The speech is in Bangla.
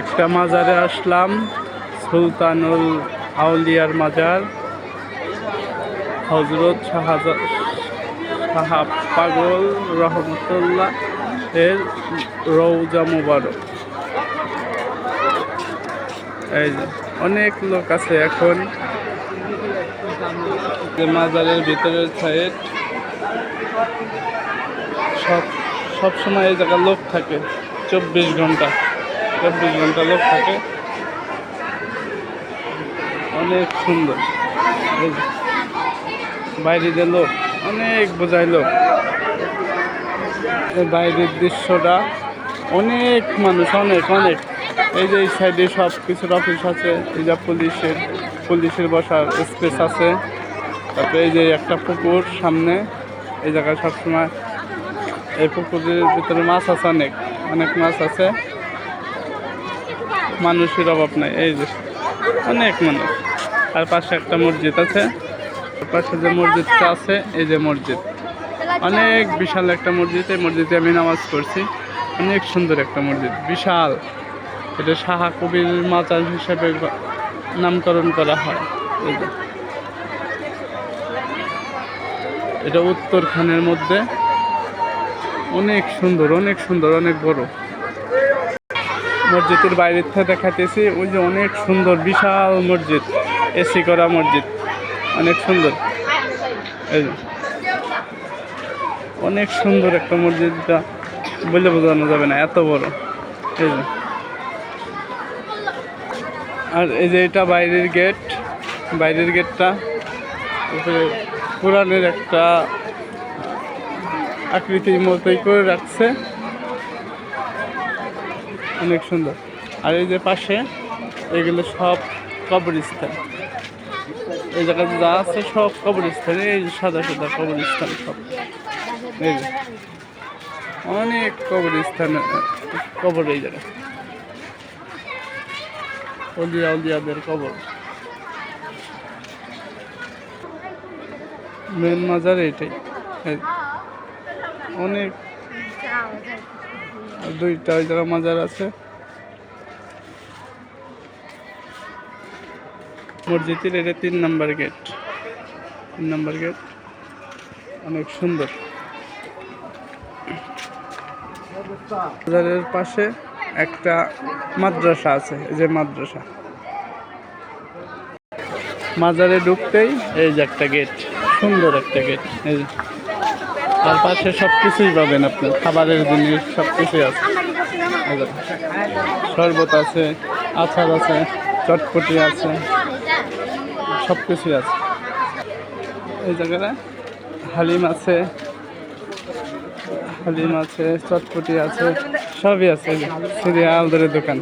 একটা মাজারে আসলাম, সুলতানুল আউলিয়ার মাজার। হজরত শাহা পাগল রহমতুল্লাহ এর রৌজা মুবারক। এই অনেক লোক আছে এখন। মাজারের ভিতরের সাইড সব সবসময় এই জায়গায় লোক থাকে, চব্বিশ ঘণ্টা। চব্বিশ ঘণ্টা লোক থাকে। অনেক সুন্দর। বাইরে লোক, অনেক বোঝায় লোক। বাইরের দৃশ্যটা অনেক মানুষ, অনেক অনেক। এই যে এই সাইডে সব কিছুর অফিস আছে, এই যে পুলিশের পুলিশের বসার স্পেস আছে। তারপরে এই যে একটা পুকুর সামনে, এই জায়গায় সবসময় এই পুকুরের ভিতরে মাছ আছে অনেক অনেক মাছ আছে। মানুষের অভাব নাই, এই যে অনেক মানুষ। আর পাশে একটা মসজিদ আছে, পাশে যে মসজিদটা আছে, এই যে মসজিদ। অনেক বিশাল একটা মসজিদ, এই মসজিদে আমি নামাজ পড়ছি। অনেক সুন্দর একটা মসজিদ, বিশাল। এটা সাহা কবির মাজার হিসেবে নামকরণ করা হয়। এটা উত্তরখানের মধ্যে। অনেক সুন্দর অনেক সুন্দর, অনেক বড়। মসজিদের বাইরের থেকে দেখাতেছি ওই যে অনেক সুন্দর, বিশাল মসজিদ এসি করা মসজিদ, অনেক সুন্দর। অনেক সুন্দর একটা মসজিদটা বলে বোঝানো যাবে না, এত বড়। এই যে। আর এই যে এটা বাইরের গেট, বাইরের গেটটা, উপরে কোরআনের একটা আকৃতির মতোই করে রাখছে। অনেক সুন্দর। আর এই যে পাশে, এগুলো সব কবরস্থান। এই জায়গায় যা আছে সব কবরস্থান, এই যে সাদা সাদা কবরস্থান সব। এই অনেক কবরস্থান, কবর এই জায়গায়। অলিয়া উলিয়াদের কবর। মেন মাজার এটাই। এই অনেক দুইটা ওই জায়গায় মাজার আছে। মসজিদের এটা তিন নাম্বার গেট। তিন নাম্বার গেট অনেক সুন্দর। বাজারের পাশে একটা মাদ্রাসা আছে, এই যে মাদ্রাসা। মাজারে ঢুকতেই এই যে একটা গেট, সুন্দর একটা গেট, এই যে। তার পাশে সব কিছুই পাবেন আপনি। খাবারের জিনিস সব কিছুই আছে। শরবত আছে, আচার আছে, চটপটি আছে, সব কিছুই আছে। এই জায়গাটা হালিম আছে হালিম আছে, চটপটি আছে, সবই আছে। সিরিয়াল দোকান।